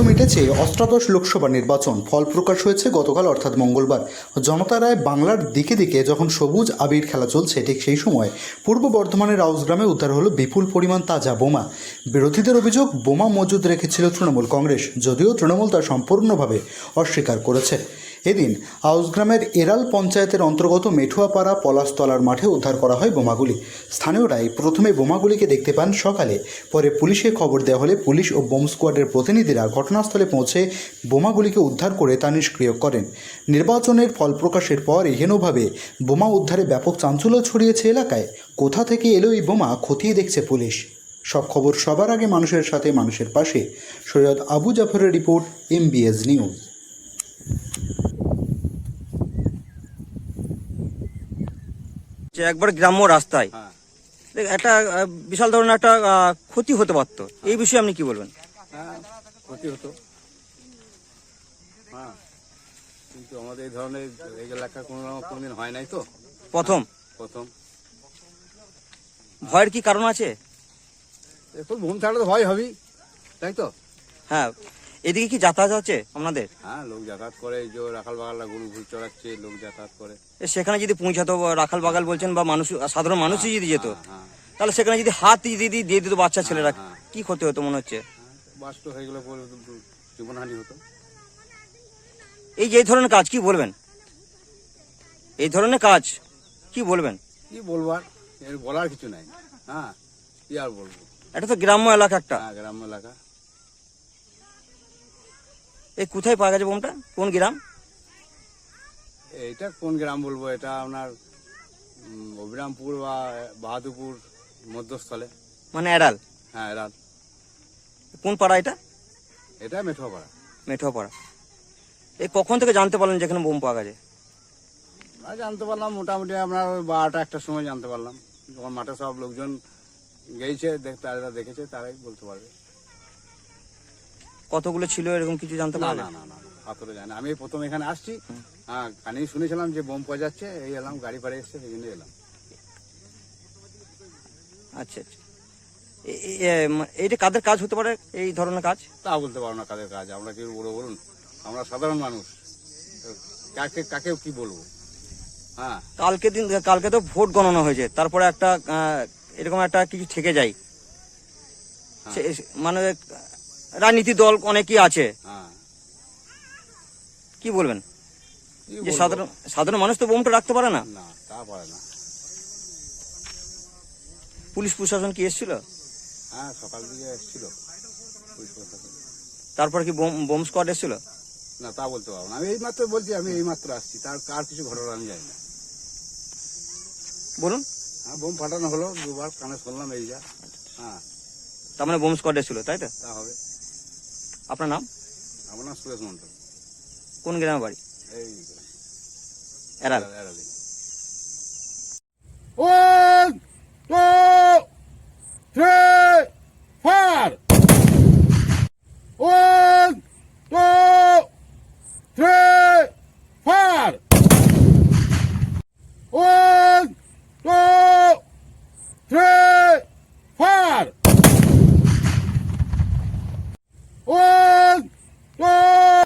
মাধ্যমে মিটেছে অষ্টাদশ লোকসভা নির্বাচন। ফল প্রকাশ হয়েছে গতকাল, অর্থাৎ মঙ্গলবার। জনতা রায় বাংলার দিকে দিকে যখন সবুজ আবির খেলা চলছে, ঠিক সেই সময় পূর্ব বর্ধমানের আউসগ্রামে উদ্ধার হলো বিপুল পরিমাণ তাজা বোমা। বিরোধীদের অভিযোগ, বোমা মজুদ রেখেছিল তৃণমূল কংগ্রেস, যদিও তৃণমূল তা সম্পূর্ণভাবে অস্বীকার করেছে। এদিন আউসগ্রামের এরাল পঞ্চায়েতের অন্তর্গত মেঠুয়াপাড়া পলাশতলার মাঠে উদ্ধার করা হয় বোমাগুলি। স্থানীয়রাই প্রথমে বোমাগুলিকে দেখতে পান সকালে। পরে পুলিশে খবর দেওয়া হলে পুলিশ ও বোম স্কোয়াডের প্রতিনিধিরা ঘটনাস্থলে পৌঁছে বোমাগুলিকে উদ্ধার করে তা নিষ্ক্রিয় করেন। নির্বাচনের ফল প্রকাশের পর এহেনভাবে বোমা উদ্ধারে ব্যাপক চাঞ্চল্য ছড়িয়েছে এলাকায়। কোথা থেকে এলো এই বোমা খতিয়ে দেখছে পুলিশ। সব খবর সবার আগে মানুষের সাথে মানুষের পাশে। Syed Abu জাফরের report M B S news. একবার গ্রাম্য রাস্তায়। হ্যাঁ। একটা বিশাল ধরনের একটা ক্ষতি হতে পারতো। এই বিষয়ে আপনি কি বলবেন? হ্যাঁ ক্ষতি হতো। হ্যাঁ কিন্তু আমাদের এই ধরনের এই এলাকা কোনো কোনোদিন হয় নাই তো। প্রথম? প্রথম। ভয়ের কি কারণ আছে? এখন ঘুম থাকলে তো ভয় হবেই তাই তো? হ্যাঁ এদিকে কি যাতায়াত আছে আপনাদের? হ্যাঁ লোক যাতায়াত করে এই যে রাখাল বাগালরা গরু ঘুর চড়াচ্ছে লোক যাতায়াত করে। এ, সেখানে যদি পৌঁছাতো রাখাল বাগাল বলছেন বা মানুষ সাধারণ মানুষই যদি যেত হ্যাঁ তাহলে সেখানে যদি হাত দিয়ে দিয়ে দিয়ে দিত বাচ্চা ছেলেরা হ্যাঁ। কি ক্ষতি হতো মনে হচ্ছে? বাস্ট হয়ে গেলে জীবনহানি হতো। এই যে ধরনের কাজ কি বলবেন? এই ধরনের কাজ কি বলবেন? কি বলব আর? এর বলার কিছু নাই। হ্যাঁ কি আর বলব? এটা তো গ্রাম্য এলাকা একটা। হ্যাঁ গ্রাম্য এলাকা। এই কোথায় পাওয়া গেছে বোমটা? কোন গ্রাম? এইটা কোন গ্রাম বলব? এটা আপনার অবিরামপুর বা বাহাদুরপুর মধ্যস্থলে। মানে এড়াল? হ্যাঁ এরা কোন পাড়া এটা? এটা মেঠোপাড়া মেঠোপাড়া এই কখন থেকে জানতে পারলেন যেখানে বোম পাওয়া গেছে? জানতে পারলাম। মোটামুটি আপনার ওই বারোটা একটার সময় জানতে পারলাম। যখন মাঠে সব লোকজন গেছে তারা দেখেছে তারাই বলতে পারবে। কতগুলো ছিল এরকম কিছু জানতে না পারলেন? না না না হাতুড়ে জানি আমি প্রথম এখানে আসছি। হ্যাঁ কানেই শুনেছিলাম যে বোম পাওয়া যাচ্ছে এই এলাম গাড়ি ফাড়ি এসছে সেই জন্য এলাম। আচ্ছা আচ্ছা। এ- এ- এ, মা- এইটা কাদের কাজ হতে পারে এই ধরনের কাজ? তা বলতে পারো না কাদের কাজ আমরা কি বলব বলুন? আমরা সাধারণ মানুষ। কাকে কাকেও কি বলব? হ্যাঁ। কালকে দিন কালকে তো ভোট গণনা হয়েছে তারপরে একটা এরকম একটা কিছু থেকে যায়। সে- মানে রাজনীতি দল অনেকই আছে। হ্যাঁ। কি বলবেন? যে সাধারণ সাধারণ মানুষ তো বোমটা রাখতে পারে না। না তা পারে না। পুলিশ প্রশাসন কি এসেছিল? হ্যাঁ সকাল দিকে এসেছিল। তারপর কি বোম বোম স্কোয়াড এসেছিল? না তা বলতে পারব না। আমি এই মাত্র বলছি আমি এই মাত্র আসছি। তার কার কিছু ঘটনা আমি জানি না। বলুন। হ্যাঁ বোম ফাটানো হলো দুবার কানে শুনলাম এই যা। হ্যাঁ। তার মানে বোম স্কোয়াড এসেছিল তাই তো? তা হবে। আপনার নাম? আমার নাম সুরেশ মন্ডল কোন গ্রামে বাড়ি? এই এরাল এরালি